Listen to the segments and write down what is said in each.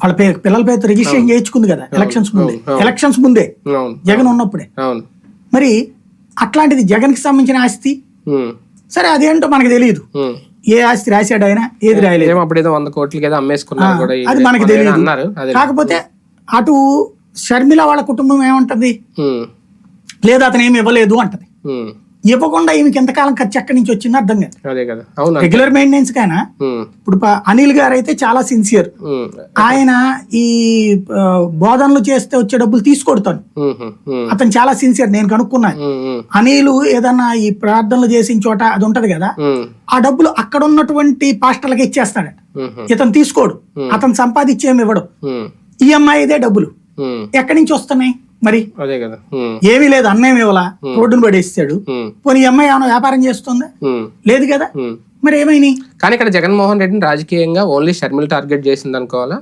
వాళ్ళ పిల్లల పేరుతో రిజిస్ట్రేషన్ చేయించుకుంది కదా ఎలక్షన్స్ ముందే. ఎలక్షన్స్ ముందే. జగన్ ఉన్నప్పుడే. మరి అట్లాంటిది జగన్కి సంబంధించిన ఆస్తి? సరే అదేంటో మనకు తెలియదు. ఏ ఆస్తి రాశాడు ఆయన? ఏది రాయలేదు? వంద కోట్లకి ఏదో అమ్మేసుకున్నారు అది మనకి తెలియదు కాకపోతే అటు షర్మిల వాళ్ళ కుటుంబం ఏమంటది? లేదా అతను ఏమి ఇవ్వలేదు అంటది. ఇవ్వకుండా ఈమెకి ఎంతకాలం ఖర్చు ఎక్కడి నుంచి వచ్చిందో అర్థం కాదు. రెగ్యులర్ మెయింటెనెన్స్ కైనా ఇప్పుడు అనిల్ గారు అయితే చాలా సిన్సియర్ ఆయన ఈ బోధనలు చేస్తే వచ్చే డబ్బులు తీసుకొడతాను. అతను చాలా సిన్సియర్ నేను కనుక్కున్నాను ఉమ్, అనిలు ఏదన్నా ఈ ప్రార్థనలు చేసిన చోట అది ఉంటది కదా ఆ డబ్బులు అక్కడ ఉన్నటువంటి పాస్టర్లకి ఉమ్, ఇతను తీసుకోడు. అతను సంపాదించేమి ఇవ్వడు. ఈఎంఐ ఇదే డబ్బులు. ఎక్కడి నుంచి వస్తున్నాయి? మరి? అదే కదా. ఏమీ లేదు అన్నేం ఇవ్వలా? రోడ్డును పడేస్తాడు. పోనీ ఈ అమ్మాయి ఏమైనా వ్యాపారం చేస్తుందా? లేదు కదా. మరి ఏమైనాయి కానీ ఇక్కడ జగన్మోహన్ రెడ్డిని రాజకీయంగా ఓన్లీ షర్మిల టార్గెట్ చేసింది అనుకోవాలా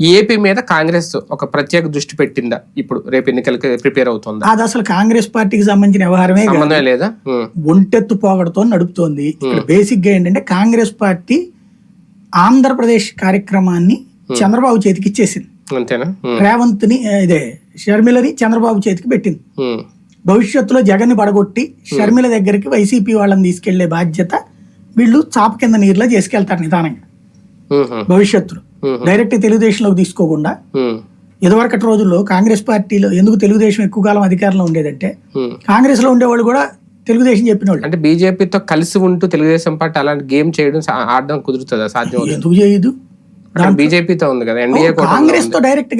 ఏపీ మీద కాంగ్రెస్ ఒక ప్రత్యేక దృష్టి పెట్టిందా? ఇప్పుడు రేపు ఎన్నికలకి ప్రిపేర్ అవుతుందా? అది అసలు కాంగ్రెస్ పార్టీకి సంబంధించిన వ్యవహారమే కాదు. సంబంధమే లేదా? ఒంటెత్తు పోగడతో నడుపుతోంది. ఇక్కడ బేసిక్గా ఏంటంటే కాంగ్రెస్ పార్టీ ఆంధ్రప్రదేశ్ కార్యక్రమాన్ని చంద్రబాబు చేతికి ఇచ్చేసింది. అంతేనా? రేవంత్ని ఇదే షర్మిలని చంద్రబాబు చేతికి పెట్టింది. భవిష్యత్తులో జగన్ని పడగొట్టి షర్మిల దగ్గరికి వైసీపీ వాళ్ళని తీసుకెళ్ళే బాధ్యత వీళ్ళు చాప కింద నీరులో చేసుకెళ్తారు నిదానంగా. భవిష్యత్తులో. డైరెక్ట్ తెలుగుదేశంలోకి తీసుకోకుండా ఇదివరకటి రోజుల్లో కాంగ్రెస్ పార్టీలో ఎందుకు తెలుగుదేశం ఎక్కువ కాలం అధికారంలో ఉండేదంటే. కాంగ్రెస్లో ఉండేవాళ్ళు కూడా తెలుగుదేశం చెప్పిన వాళ్ళు అంటే బీజేపీతో కలిసి ఉంటూ తెలుగుదేశం పార్టీ అలాంటి గేమ్ చేయడం ఆడడం కుదురుతుందా? సాధ్యం ఎందుకు చేయదు? బీజేపీతో ఉంది కదా ఎన్డీఏ కాంగ్రెస్తో డైరెక్ట్